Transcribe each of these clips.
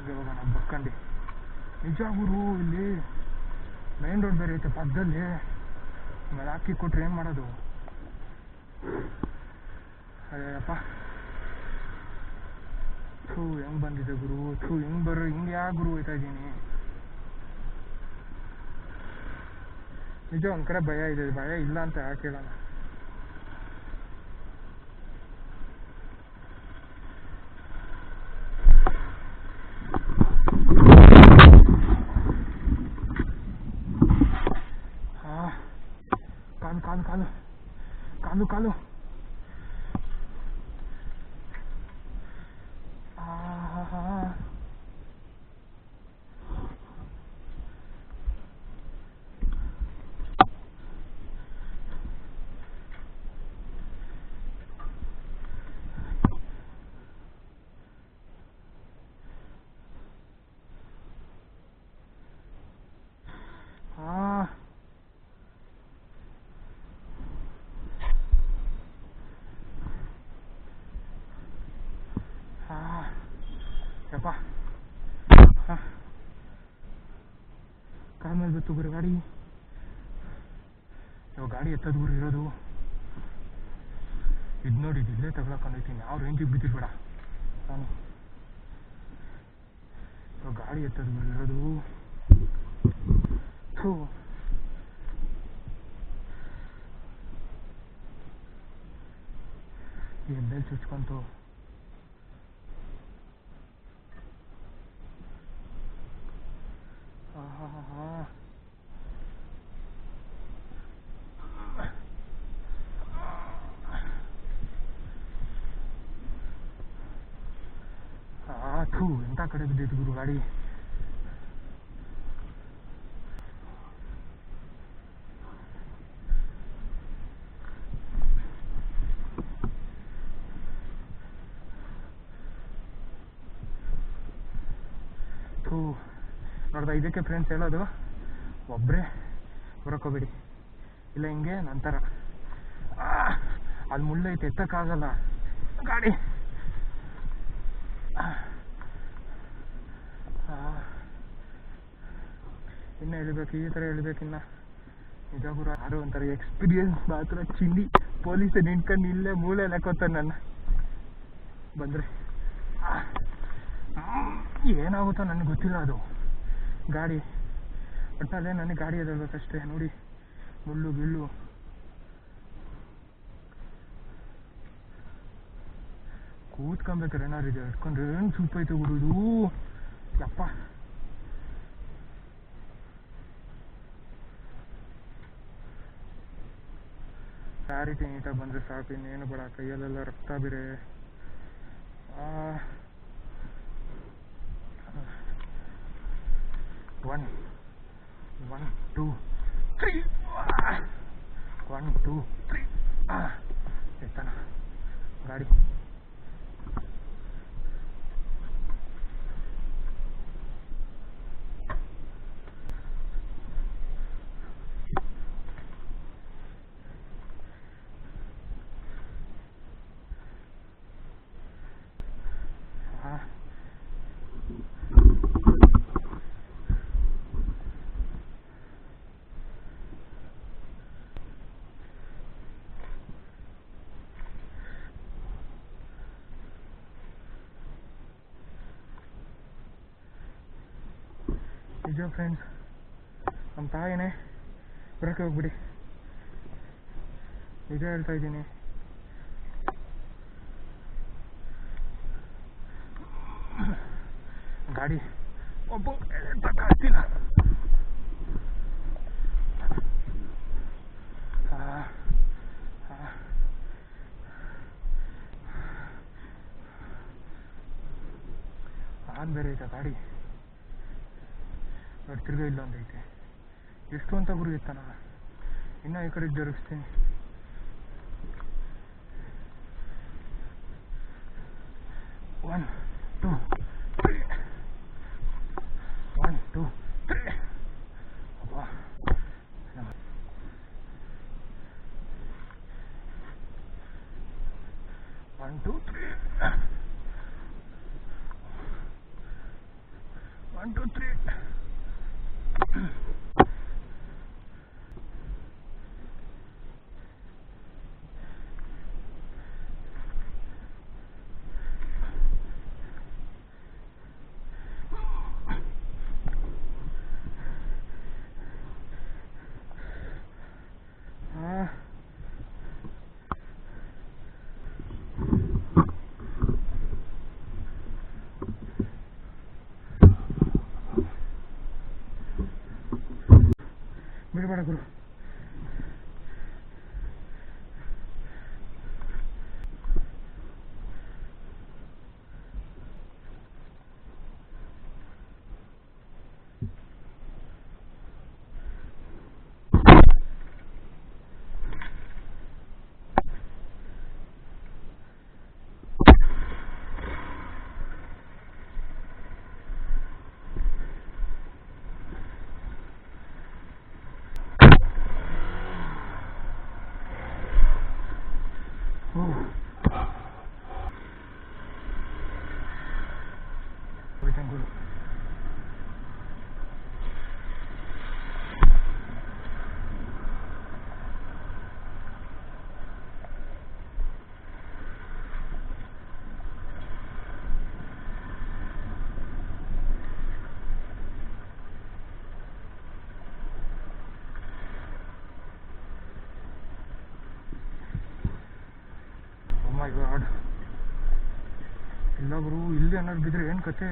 ಹಿಂಗೆ ಹೋಗೋಣ ನಿಜ ಗುರು ಇಲ್ಲಿ ಮೈನ್ ರೋಡ್ ಬೇರೆ ಐತೆ, ಪಕ್ಕದಲ್ಲಿ. ಆಮೇಲೆ ಹಾಕಿ ಕೊಟ್ರೆ ಏನು ಮಾಡೋದು? ಅಯ್ಯಪ್ಪ ಥೂ, ಹೆಂಗ್ ಬಂದಿದೆ ಗುರು? ಥೂ, ಹಿಂಗ್ ಬರ್ರಿ ಹಿಂಗೆ ಯಾವ ಗುರು ಹೋಯ್ತಾ ಇದ್ದೀನಿ? ನಿಜ ಒಂದ್ ಕಡೆ ಭಯ ಇದೆ, ಭಯ ಇಲ್ಲ ಅಂತ ಯಾಕೆ ಹೇಳೋಣ 干了，干了，干了。ಯಪ್ಪ ಆ. ಕಾಲ್ ಮೇಲೆ ಬಿತ್ತು ಗುರು ಗಾಡಿ ಇವಾಗ ಗಾಡಿ ಎತ್ತದ ಇರೋದು ಇದು ನೋಡಿ ಇಲ್ಲೇ ತಗೊಳಕೊಂಡೈತೀನಿ ಯಾವ ರೇಂಜಿಗೆ ಬಿದ್ದಿರ್ಬೇಡ ನಾನು ಗಾಡಿ ಎತ್ತದ ಗುರು ಇರೋದು ಥೂ ಎಲ್ ಚುಚ್ಕೊಂತು ಥೂ ಎಂಥ ಕಡೆ ಬಿದ್ದೈತೆ ಗುರು ಗಾಡಿ ಥೂ ನೋಡ್ದ, ಇದಕ್ಕೆ ಫ್ರೆಂಡ್ಸ್ ಹೇಳೋದು ಒಬ್ಬರೇ ಹೊರಕೋಬಿಡಿ. ಇಲ್ಲ ಹಿಂಗೆ, ನಂತರ ಅಲ್ಲಿ ಮುಳ್ಳೈತೆ, ಎತ್ತಕ್ಕಾಗಲ್ಲ. ಗಾಡಿ. ಇನ್ನ ಹೇಳ್ಬೇಕು, ಈ ಥರ ಹೇಳ್ಬೇಕಿನ್ನ ನಿಜಾಪುರ ಯಾರು ಒಂಥರ ಎಕ್ಸ್ಪೀರಿಯನ್ಸ್ ಮಾತ್ರ ಚಿಂಡಿ ಪೊಲೀಸ್ ನಿಂತ್ಕೊಂಡು ಇಲ್ಲೇ ಮೂಳೆ ಹಾಕೋತಾನೆ ನನ್ನ. ಬಂದ್ರೆ. ಏನಾಗುತ್ತೋ ನನಗೆ ಗೊತ್ತಿಲ್ಲ ಅದು. ಗಾಡಿ. ಒಟ್ಟಲ್ಲೇ ನನಗೆ ಗಾಡಿ ಎದಳ್ಬೇಕಷ್ಟೇ ನೋಡಿ. ಮುಳ್ಳು, ಗಿಳ್ಳು. ಕೂತ್ಕೊಬೇಕಾರೆ ಏನಾರು ಇದೆ ಹಿಡ್ಕೊಂಡ್ರೆ ಏನು ಸೂಪ್ ಐತೆ ಗುರು ಇದು? ಯಪ್ಪ. ಕ್ಲಾರಿಟಿ ನೀಟಾಗಿ ಬಂದರೆ ಸಾಕು, ಇನ್ನೇನು ಬೇಡ, ಕೈಯಲ್ಲೆಲ್ಲ ರಕ್ತ ಬೇರೆ. one, one, two, three, ah. one, two, three, ah, setan, berani. ನಿಜ ಫ್ರೆಂಡ್ಸ್ ನಮ್ಮ ತಾಯಿನೇ? ಬರೋಕ್ಕೆ ಹೋಗ್ಬಿಡಿ. ನಿಜ ಹೇಳ್ತಾ ಇದ್ದೀನಿ. ಗಾಡಿ. ಒಬ್ಬ ಆಗ್ತಿಲ್ಲ ಆನ್ ಬೇರೆ ಐತೆ ಗಾಡಿ. ನೋಡಿ ತಿರ್ಗಾ ಇಲ್ಲ ಒಂದೈತೆ ಎಷ್ಟು ಅಂತ ಗುರು ಇತ್ತಾನ ಇನ್ನ ಈ ಕಡೆ ಜರುಗಿಸ್ತೀನಿ one two three one two three ಅಬ್ಬಾ one two three one two three Mira para acá. Oh god. ಇಲ್ಲ ಇಲ್ಲಿ ಅನ್ನೋದು ಬಿದ್ರೆ ಏನ್ ಕತೆ?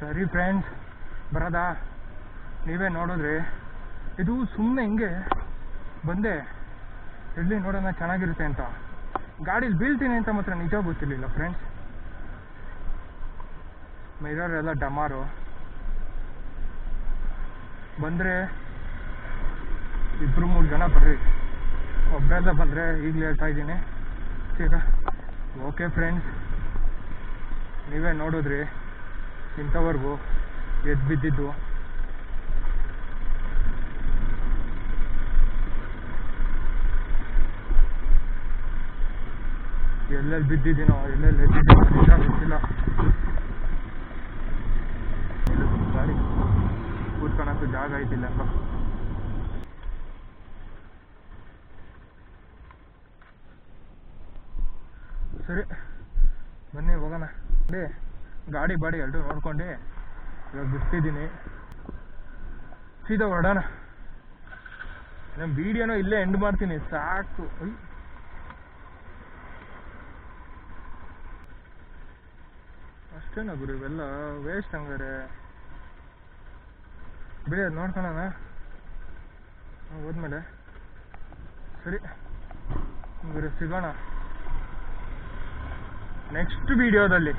ಸರಿ ಫ್ರೆಂಡ್ಸ್ ಬರೋದಾ? ನೀವೇ ನೋಡಿದ್ರೆ. ಇದು ಸುಮ್ಮನೆ ಹಿಂಗೆ ಬಂದೆ. ಎಲ್ಲಿ ನೋಡೋಣ ಚೆನ್ನಾಗಿರುತ್ತೆ ಅಂತ. ಗಾಡೀಲಿ ಬೀಳ್ತೀನಿ ಅಂತ ಮಾತ್ರ ನಿಜ ಗೊತ್ತಿರಲಿಲ್ಲ ಫ್ರೆಂಡ್ಸ್ ಮಿರರ್ ಎಲ್ಲ ಡಮಾರು. ಬಂದ್ರೆ ಇಬ್ಬರು ಮೂರು ಜನ ಬರ್ರಿ. ಒಬ್ಬರೆಲ್ಲ ಬಂದ್ರೆ ಈಗಲೇ ಹೇಳ್ತಾ ಇದ್ದೀನಿ. ಈಗ ಓಕೆ ಫ್ರೆಂಡ್ಸ್ ನೀವೇ ನೋಡಿದ್ರಿ. ಇಂಥವರೆಗೂ ಎದ್ದು ಬಿದ್ದಿದ್ದು. ಎಲ್ಲೆಲ್ಲಿ ಬಿದ್ದಿದ್ದೀನೋ, ಎಲ್ಲೆಲ್ಲಿ ಗೊತ್ತಿಲ್ಲ ಗಾಡಿ ಕೂತ್ಕೊಳಕ್ಕೂ ಜಾಗ ಐತಿಲ್ಲ ಸರಿ, ಬನ್ನಿ, ಹೋಗೋಣ. ಅದೇ ಗಾಡಿ ಬಾಡಿ ಎಲ್ಲರೂ ನೋಡ್ಕೊಂಡು ಇವಾಗ ಬಿಡ್ತಿದ್ದೀನಿ ಸೀದಾ ಹೊರಡೋಣ. ನಮ್ಮ ವಿಡಿಯೋನೂ ಇಲ್ಲೇ ಎಂಡ್ ಮಾಡ್ತೀನಿ, ಸಾಕು. ಅಷ್ಟೇನಾ ಗುರು, ಇವೆಲ್ಲ ವೇಸ್ಟ್ ಹಂಗಾರೆ. ಬಿಡಿ ಅದು ಹೋದ್ಮೇಲೆ. ಸರಿ. ಸಿಗೋಣ. ನೆಕ್ಸ್ಟ್ ವಿಡಿಯೋದಲ್ಲಿ